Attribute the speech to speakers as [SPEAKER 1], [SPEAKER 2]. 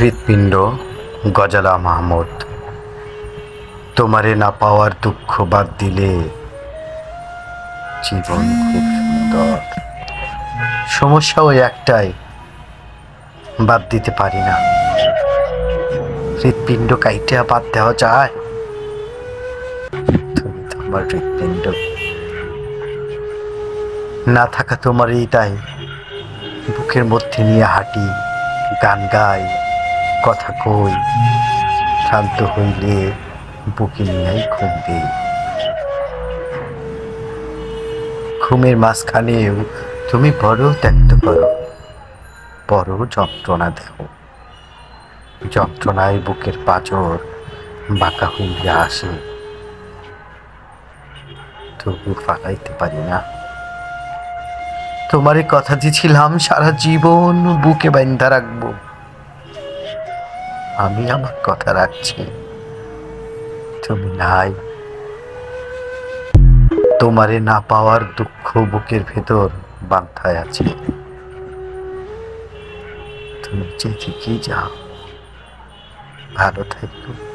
[SPEAKER 1] হৃৎপিণ্ড গজালা মাহমুদ। তোমারে না পাওয়ার দুঃখ বাদ দিলে জীবন খুব সুন্দর। সমস্যা ওই একটাই, বাদ দিতে পারি না। হৃৎপিণ্ড কাইটা বাদ দেওয়া যায়। তুমি তো হৃৎপিণ্ড। না থাকা তোমার এইটাই, বুকের মধ্যে নিয়ে হাঁটি, গান গাই। কথা কই, শান্ত হইলে বুকে নিয়েই ঘুম ঘুমের মাঝখানেও তুমি বড় ত্যাক্ত করো, বড় যন্ত্রণা দেহ যন্ত্রণায় বুকের পাঁজর বাঁকা হইয়া আসে। তবু ফালাইতে পারি না। তোমারই কথা দিছিলাম সারা জীবন বুকে বান্ধা রাখব। আমি আমার কথা রাখছি। তুমি নাই। তোমারে না পাওয়ার দুঃখ বুকের ভেতর বান্থায় আছে। তুমি যেদিকেই যাও, ভালো থাকো।